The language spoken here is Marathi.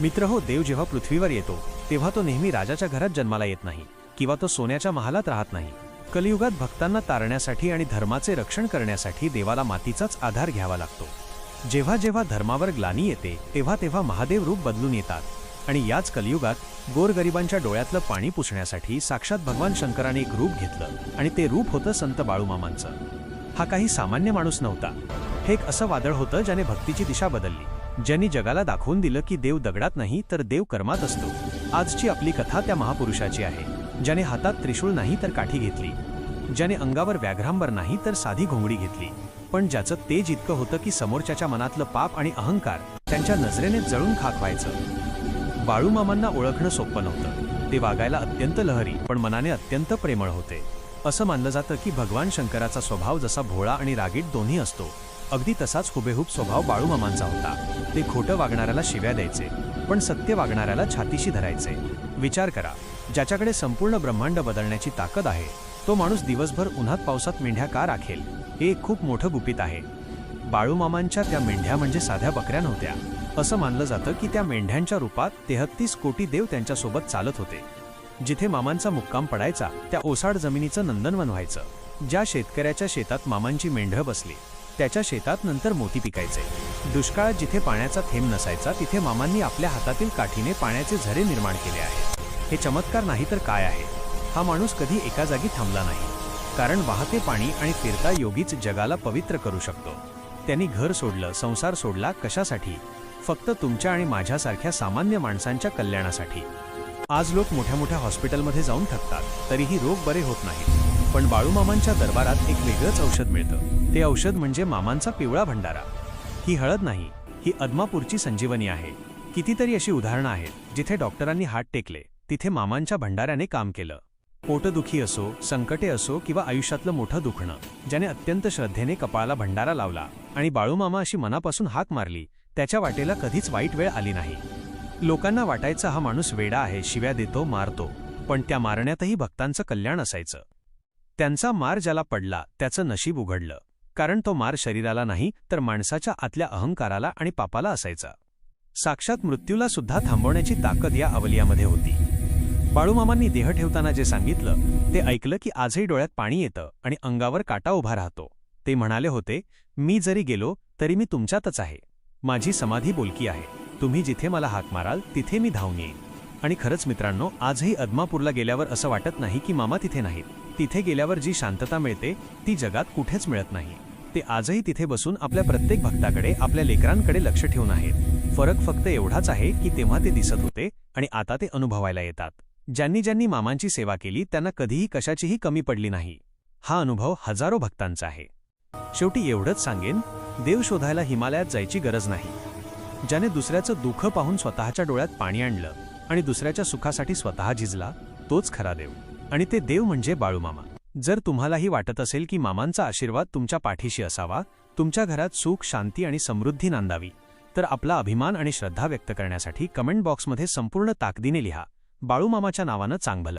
मित्र हो देव जेव्हा पृथ्वीवर येतो तेव्हा तो नेहमी राजाच्या घरात जन्माला येत नाही किंवा तो सोन्याच्या महालात राहत नाही. कलियुगात भक्तांना तारण्यासाठी आणि धर्माचे रक्षण करण्यासाठी देवाला मातीचाच आधार घ्यावा लागतो. जेव्हा जेव्हा धर्मावर ग्लानी येते तेव्हा तेव्हा महादेव रूप बदलून येतात. आणि याच कलियुगात गोरगरिबांच्या डोळ्यातलं पाणी पुसण्यासाठी साक्षात भगवान शंकराने एक रूप घेतलं आणि ते रूप होतं संत बाळूमामांचं. हा काही सामान्य माणूस नव्हता. हे एक असं वादळ होतं ज्याने भक्तीची दिशा बदलली. ज्यांनी जगाला दाखवून दिलं की देव दगडात नाही तर देव कर्मात असतो. आजची आपली कथा त्या महापुरुषाची आहे. ज्याने हातात त्रिशूळ नाही तर काठी घेतली. ज्याने अंगावर व्याघ्रांबर नाही तर साधी घोंगडी घेतली. पण ज्याचं तेज इतकं होतं की समोरच्याच्या मनातलं पाप आणि अहंकार त्यांच्या नजरेने जळून खाक व्हायचं. बाळूमामांना ओळखणं सोपं नव्हतं. ते वागायला अत्यंत लहरी पण मनाने अत्यंत प्रेमळ होते. असं मानलं जातं की भगवान शंकराचा स्वभाव जसा भोळा आणि रागीट दोन्ही असतो अगदी तसाच हुबेहूब स्वभाव बाळूमामांचा होता. ते खोटं वागणाऱ्याला शिव्या द्यायचे पण सत्य वागणाऱ्याला छातीशी धरायचे. विचार करा ज्याच्याकडे संपूर्ण ब्रह्मांड बदलण्याची ताकद आहे तो माणूस दिवसभर उन्हात पावसात मेंढ्या का राखेल हे एक खूप मोठं गुपित आहे. बाळूमामांच्या त्या मेंढ्या म्हणजे साध्या बकऱ्या नव्हत्या. असं मानलं जातं की त्या मेंढ्यांच्या रूपात तेहत्तीस कोटी देव त्यांच्यासोबत चालत होते. जिथे मामांचा मुक्काम पडायचा त्या ओसाड जमिनीचं नंदनवन व्हायचं. ज्या शेतकऱ्याच्या शेतात मामांची मेंढं बसली त्याच्या शेतात नंतर मोती पिकायचे. दुष्काळात जिथे पाण्याचा थेंब नसायचा तिथे मामांनी आपल्या हातातील काठीने पाण्याचे झरे निर्माण केले आहेत. हे चमत्कार नाही तर काय आहे? हा माणूस कधी एका जागी थांबला नाही. कारण वाहते पाणी आणि फिरता योगीच जगाला पवित्र करू शकतो. त्यांनी घर सोडलं संसार सोडला कशासाठी? फक्त तुमच्या आणि माझ्यासारख्या सामान्य माणसांच्या कल्याणासाठी. आज लोक मोठ्या मोठ्या हॉस्पिटलमध्ये जाऊन थकतात तरीही रोग बरे होत नाहीत. पण बाळूमामांच्या दरबारात एक वेगळंच औषध मिळतं. ते औषध म्हणजे मामांचा पिवळा भंडारा. ही हळद नाही ही अदमापूरची संजीवनी आहे. कितीतरी अशी उदाहरणं आहेत जिथे डॉक्टरांनी हात टेकले तिथे मामांच्या भंडाऱ्याने काम केलं. पोटदुखी असो संकटे असो किंवा आयुष्यातलं मोठं दुखणं ज्याने अत्यंत श्रद्धेने कपाळाला भंडारा लावला आणि बाळूमामा अशी मनापासून हाक मारली त्याच्या वाटेला कधीच वाईट वेळ आली नाही. लोकांना वाटायचं हा माणूस वेडा आहे शिव्या देतो मारतो पण त्या मारण्यातही भक्तांचं कल्याण असायचं. त्यांचा मार ज्याला पडला त्याचं नशीब उघडलं. कारण तो मार शरीराला नाही तर माणसाच्या आतल्या अहंकाराला आणि पापाला असायचा. साक्षात मृत्यूला सुद्धा थांबवण्याची ताकद या अवलियामध्ये होती. बाळूमामांनी देह ठेवताना जे सांगितलं ते ऐकलं की आजही डोळ्यात पाणी येतं आणि अंगावर काटा उभा राहतो. ते म्हणाले होते मी जरी गेलो तरी मी तुमच्यातच आहे. माझी समाधी बोलकी आहे. तुम्ही जिथे मला हाक माराल तिथे मी धावून येईन. आणि खरंच मित्रांनो आजही अदमापूरला गेल्यावर असं वाटत नाही की मामा तिथे नाहीत. तिथे गेल्यावर जी शांतता मिळते ती जगात कुठेच मिळत नाही. ते आजही तिथे बसून आपल्या प्रत्येक भक्ताकडे आपल्या लेकरांकडे लक्ष ठेवून आहेत. फरक फक्त एवढाच आहे की तेव्हा ते दिसत होते आणि आता ते अनुभवायला येतात. ज्यांनी ज्यांनी मामांची सेवा केली त्यांना कधीही कशाचीही कमी पडली नाही. हा अनुभव हजारो भक्तांचा आहे. शेवटी एवढंच सांगेन देव शोधायला हिमालयात जायची गरज नाही. ज्याने दुसऱ्याचं दुःख पाहून स्वतःच्या डोळ्यात पाणी आणलं आणि दुसऱ्याच्या सुखासाठी स्वतः झिजला तोच खरा देव. आणि ते देव म्हणजे बाळूमामा. जर तुम्हालाही वाटत असेल की मामांचा आशीर्वाद तुमच्या पाठीशी असावा तुमच्या घरात सुख शांती आणि समृद्धी नांदावी तर आपला अभिमान आणि श्रद्धा व्यक्त करण्यासाठी कमेंट बॉक्समध्ये संपूर्ण ताकदीने लिहा. बाळूमामाच्या नावानं चांगलं